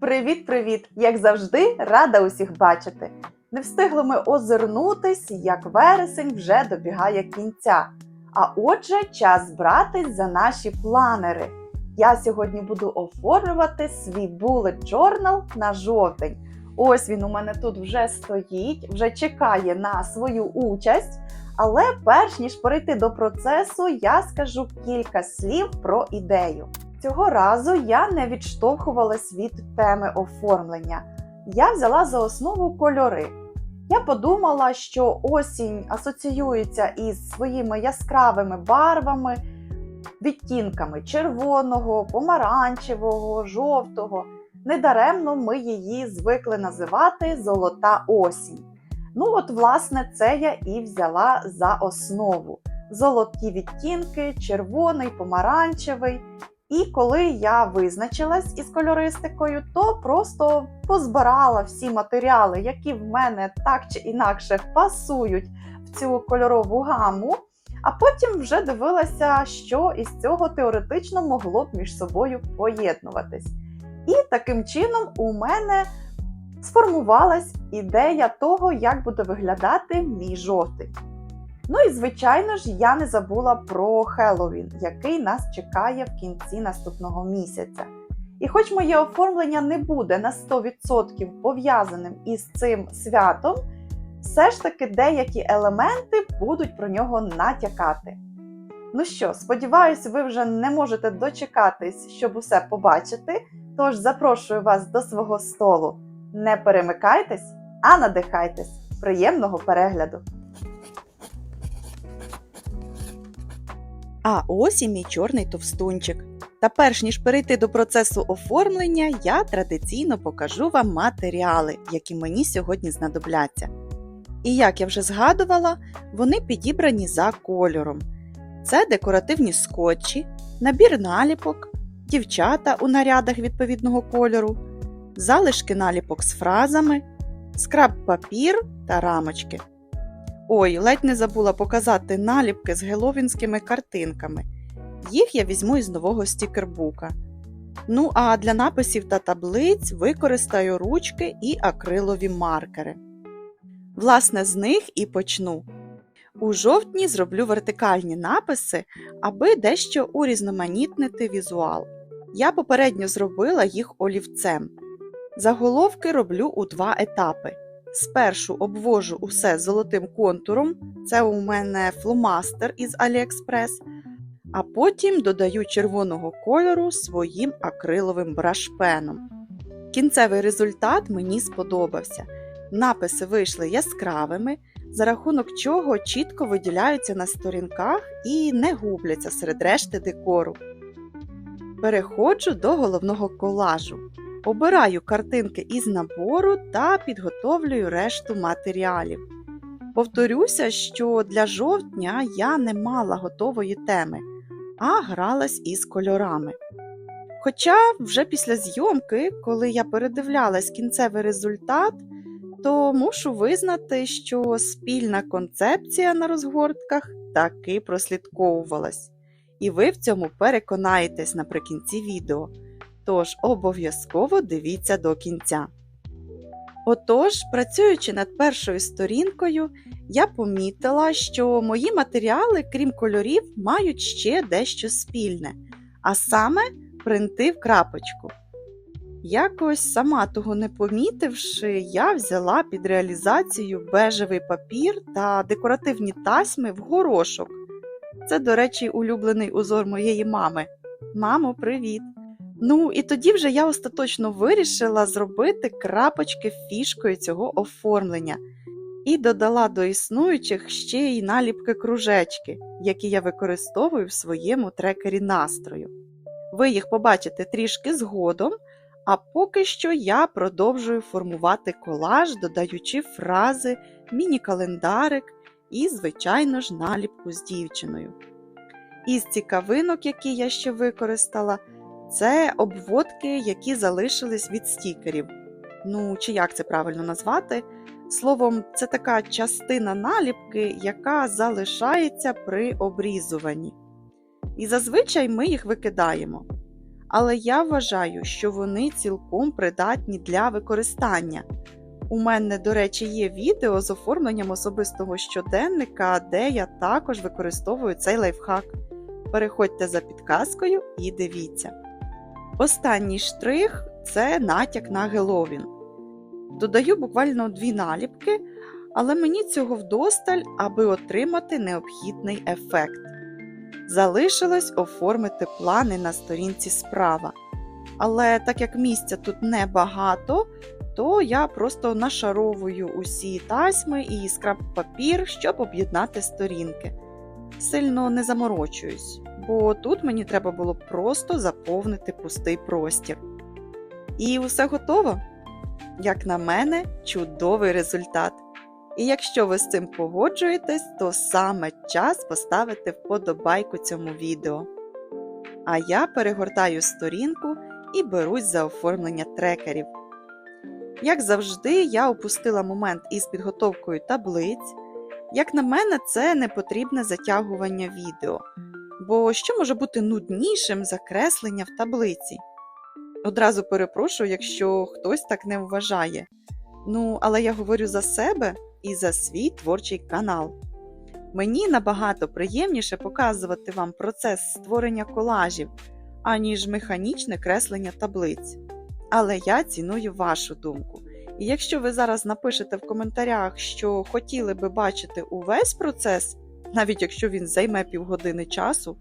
Привіт-привіт! Як завжди, рада усіх бачити. Не встигли ми озирнутись, як вересень вже добігає кінця. А отже, час братись за наші планери. Я сьогодні буду оформлювати свій bullet journal на жовтень. Ось він у мене тут вже стоїть, вже чекає на свою участь. Але перш ніж перейти до процесу, я скажу кілька слів про ідею. Цього разу я не відштовхувалась від теми оформлення. Я взяла за основу кольори. Я подумала, що осінь асоціюється із своїми яскравими барвами, відтінками червоного, помаранчевого, жовтого. Недаремно ми її звикли називати золота осінь. Ну, от, власне, це я і взяла за основу. Золоті відтінки, червоний, помаранчевий. І коли я визначилась із кольористикою, то просто позбирала всі матеріали, які в мене так чи інакше пасують в цю кольорову гаму, а потім вже дивилася, що із цього теоретично могло б між собою поєднуватись. І таким чином у мене сформувалась ідея того, як буде виглядати мій жовтий. Ну і звичайно ж, я не забула про Хеллоуін, який нас чекає в кінці наступного місяця. І хоч моє оформлення не буде на 100% пов'язаним із цим святом, все ж таки деякі елементи будуть про нього натякати. Ну що, сподіваюсь, ви вже не можете дочекатись, щоб усе побачити. Тож запрошую вас до свого столу. Не перемикайтесь, а надихайтесь. Приємного перегляду! А ось і мій чорний товстунчик. Та перш ніж перейти до процесу оформлення, я традиційно покажу вам матеріали, які мені сьогодні знадобляться. І як я вже згадувала, вони підібрані за кольором. Це декоративні скотчі, набір наліпок, дівчата у нарядах відповідного кольору, залишки наліпок з фразами, скраб папір та рамочки. Ой, ледь не забула показати наліпки з геловінськими картинками. Їх я візьму із нового стікербука. Ну а для написів та таблиць використаю ручки і акрилові маркери. Власне, з них і почну. У жовтні зроблю вертикальні написи, аби дещо урізноманітнити візуал. Я попередньо зробила їх олівцем. Заголовки роблю у два етапи. Спершу обвожу усе золотим контуром, це у мене фломастер із AliExpress, а потім додаю червоного кольору своїм акриловим брашпеном. Кінцевий результат мені сподобався. Написи вийшли яскравими, за рахунок чого чітко виділяються на сторінках і не губляться серед решти декору. Переходжу до головного колажу. Обираю картинки із набору та підготовлюю решту матеріалів. Повторюся, що для жовтня я не мала готової теми, а гралась із кольорами. Хоча вже після зйомки, коли я передивлялась кінцевий результат, то мушу визнати, що спільна концепція на розгортках таки прослідковувалась. І ви в цьому переконаєтесь наприкінці відео. Тож обов'язково дивіться до кінця. Отож, працюючи над першою сторінкою, я помітила, що мої матеріали, крім кольорів, мають ще дещо спільне, а саме принти в крапочку. Якось сама того не помітивши, я взяла під реалізацію бежевий папір та декоративні тасьми в горошок. Це, до речі, улюблений узор моєї мами. Мамо, привіт! Ну, і тоді вже я остаточно вирішила зробити крапочки фішкою цього оформлення і додала до існуючих ще й наліпки кружечки, які я використовую в своєму трекері настрою. Ви їх побачите трішки згодом, а поки що я продовжую формувати колаж, додаючи фрази, міні-календарик і, звичайно ж, наліпку з дівчиною. Із цікавинок, які я ще використала, це обводки, які залишились від стікерів. Ну, чи як це правильно назвати? Словом, це така частина наліпки, яка залишається при обрізуванні. І зазвичай ми їх викидаємо. але я вважаю, що вони цілком придатні для використання. У мене, до речі, є відео з оформленням особистого щоденника, де я також використовую цей лайфхак. Переходьте за підказкою і дивіться. Останній штрих це натяк на Геловін. Додаю буквально дві наліпки, але мені цього вдосталь, аби отримати необхідний ефект. Залишилось оформити плани на сторінці справа. Але так як місця тут небагато, то я просто нашаровую усі тасьми і скраб папір, щоб об'єднати сторінки. Сильно не заморочуюсь, бо тут мені треба було просто заповнити пустий простір. І усе готово. Як на мене, чудовий результат. І якщо ви з цим погоджуєтесь, то саме час поставити вподобайку цьому відео. А я перегортаю сторінку і берусь за оформлення трекерів. Як завжди, я опустила момент із підготовкою таблиць. Як на мене, це не потрібне затягування відео, бо що може бути нуднішим за креслення в таблиці? Одразу перепрошую, якщо хтось так не вважає. Ну, але я говорю за себе і за свій творчий канал. Мені набагато приємніше показувати вам процес створення колажів, аніж механічне креслення таблиць. Але я ціную вашу думку. І якщо ви зараз напишете в коментарях, що хотіли би бачити увесь процес, навіть якщо він займе півгодини часу,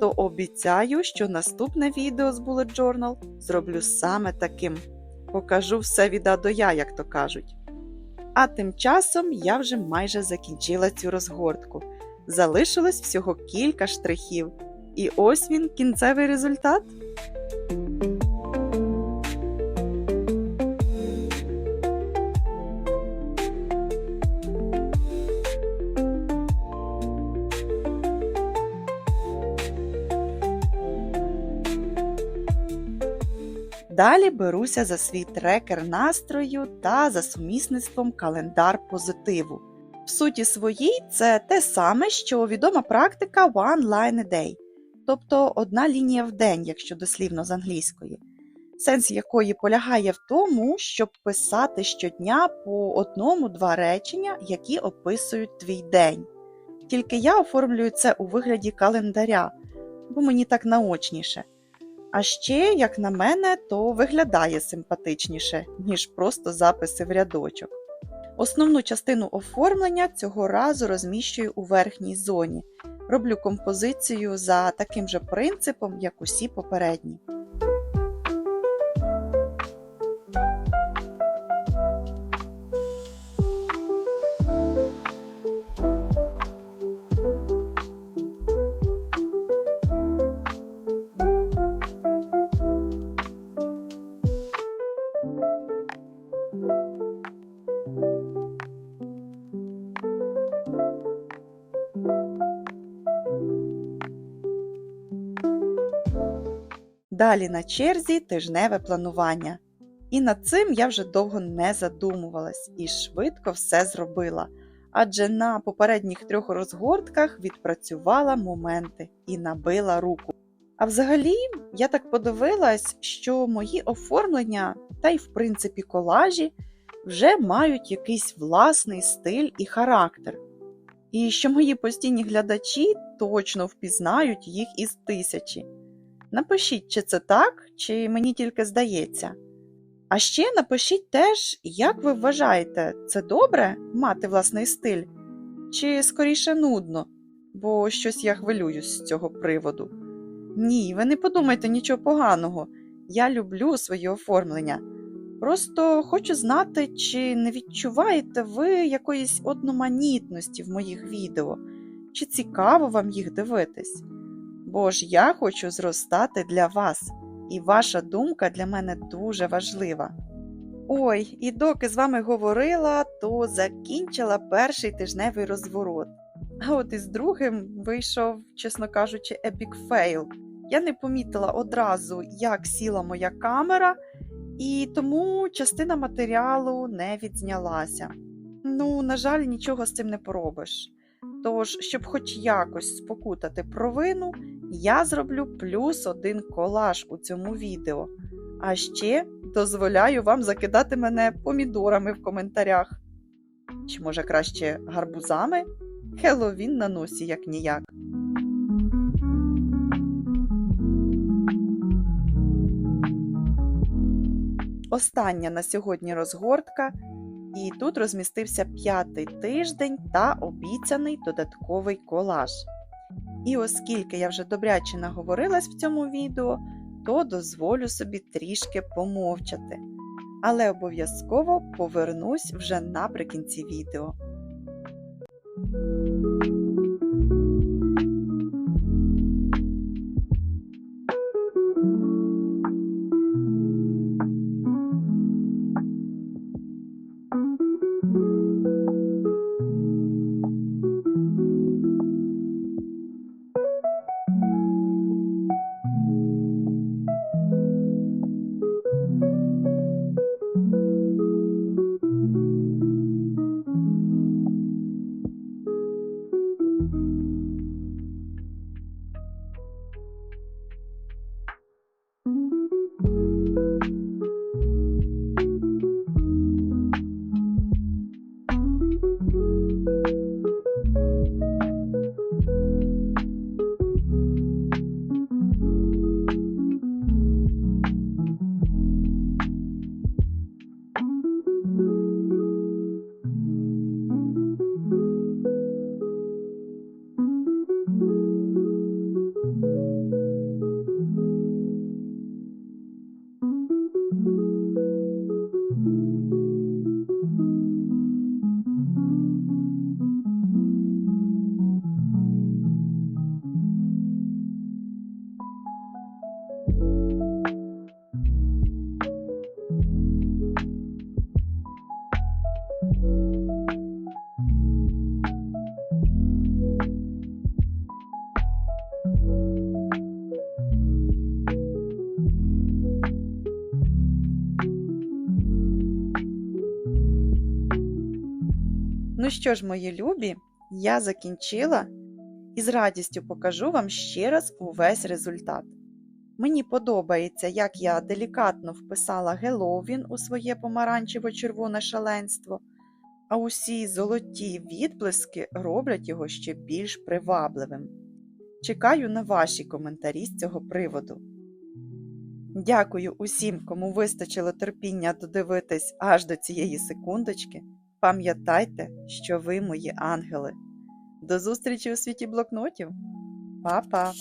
то обіцяю, що наступне відео з Bullet Journal зроблю саме таким. Покажу все від А до Я, як то кажуть. А тим часом я вже майже закінчила цю розгортку. Залишилось всього кілька штрихів. І ось він кінцевий результат. Далі беруся за свій трекер настрою та за сумісництвом календар позитиву. В суті своїй це те саме, що відома практика One Line a Day, тобто одна лінія в день, якщо дослівно з англійської, сенс якої полягає в тому, щоб писати щодня по одному-два речення, які описують твій день. Тільки я оформлюю це у вигляді календаря, бо мені так наочніше. А ще, як на мене, то виглядає симпатичніше, ніж просто записи в рядочок. Основну частину оформлення цього разу розміщую у верхній зоні. Роблю композицію за таким же принципом, як усі попередні. Далі на черзі тижневе планування. І над цим я вже довго не задумувалась і швидко все зробила. Адже на попередніх трьох розгортках відпрацювала моменти і набила руку. А взагалі, я так подивилась, що мої оформлення, та й в принципі колажі, вже мають якийсь власний стиль і характер. І що мої постійні глядачі точно впізнають їх із тисячі. Напишіть, чи це так, чи мені тільки здається. А ще напишіть теж, як ви вважаєте, це добре мати власний стиль, чи скоріше нудно, бо щось я хвилююсь з цього приводу. Ні, ви не подумайте нічого поганого. Я люблю своє оформлення. Просто хочу знати, чи не відчуваєте ви якоїсь одноманітності в моїх відео, чи цікаво вам їх дивитись. Бо ж я хочу зростати для вас, і ваша думка для мене дуже важлива. Ой, і доки з вами говорила, то закінчила перший тижневий розворот. А от із другим вийшов, чесно кажучи, epic fail. Я не помітила одразу, як сіла моя камера, і тому частина матеріалу не відзнялася. Ну, на жаль, нічого з цим не поробиш. Тож, щоб хоч якось спокутати провину, я зроблю плюс один колаж у цьому відео. А ще дозволяю вам закидати мене помідорами в коментарях. Чи може краще гарбузами? Хеллоуін на носі як ніяк. Остання на сьогодні розгортка, і тут розмістився п'ятий тиждень та обіцяний додатковий колаж. І оскільки я вже добряче наговорилась в цьому відео, то дозволю собі трішки помовчати. Але обов'язково повернусь вже наприкінці відео. Що ж, мої любі, я закінчила і з радістю покажу вам ще раз увесь результат. Мені подобається, як я делікатно вписала Геловін у своє помаранчево-червоне шаленство, а усі золоті відблиски роблять його ще більш привабливим. Чекаю на ваші коментарі з цього приводу. Дякую усім, кому вистачило терпіння додивитись аж до цієї секундочки. Пам'ятайте, що ви мої ангели. До зустрічі у світі блокнотів. Па-па!